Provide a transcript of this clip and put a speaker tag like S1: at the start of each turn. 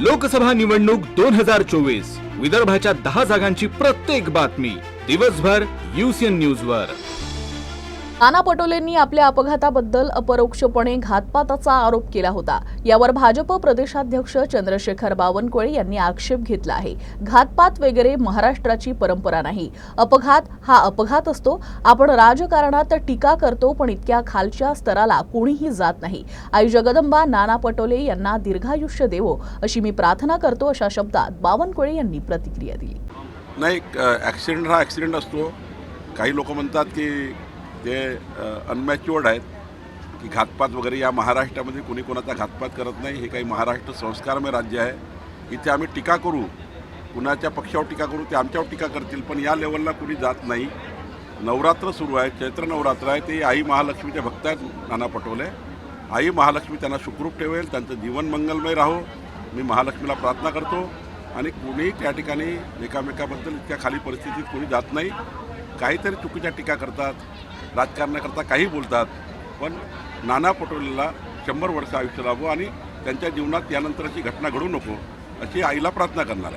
S1: लोकसभा निवडणूक दोन हजार चोवीस. विदर्भाच्या दहा जागांची प्रत्येक बातमी दिवसभर युसीएन न्यूज वर.
S2: नाना पटोलेंनी आपल्या अपघाताबद्दल अपरोक्षपणे घातपाताचा आरोप केला होता. यावर भाजप प्रदेशाध्यक्ष चंद्रशेखर बावनकुळे यांनी आक्षेप घेतला आहे. घातपात वगैरे महाराष्ट्राची परंपरा नाही. अपघात हा अपघात असतो. आपण राजकारणात टीका करतो पण इतक्या खालच्या स्तराला कोणीही जात नाही. आई जगदंबा नाना पटोले यांना दीर्घायुष्य देवो अशी मी प्रार्थना करतो अशा शब्दात बावनकुळे यांनी प्रतिक्रिया दिली.
S3: नाही ॲक्सिडेंट हा ॲक्सिडेंट असतो. काही लोक म्हणतात की ते अनमॅच्युअर्ड आहेत की घातपात वगैरे या महाराष्ट्रामध्ये कोणी कोणाचा घातपात करत नाही हे काही महाराष्ट्र संस्कारमय राज्य आहे. इथे आम्ही टीका करू कुणाच्या पक्षावर टीका करू ते आमच्यावर टीका करतील पण या लेवलला कुणी जात नाही. नवरात्र सुरू आहे चैत्र नवरात्र आहे ते आई महालक्ष्मीचे भक्त आहेत नाना पटोले. आई महालक्ष्मी त्यांना सुखरूप ठेवेल त्यांचं जीवन मंगलमय राहो. मी महालक्ष्मीला प्रार्थना करतो. आणि कोणीही त्या ठिकाणी एकामेकाबद्दल इतक्या खाली परिस्थितीत कोणी जात नाही. काहीतरी चुकीच्या टीका करतात. राजकारणाकरता काही बोलतात पण नाना पटोलेला शंभर वर्ष आयुष्य लाभो आणि त्यांच्या जीवनात यानंतरची घटना घडू नको अशी आईला प्रार्थना करणार आहे.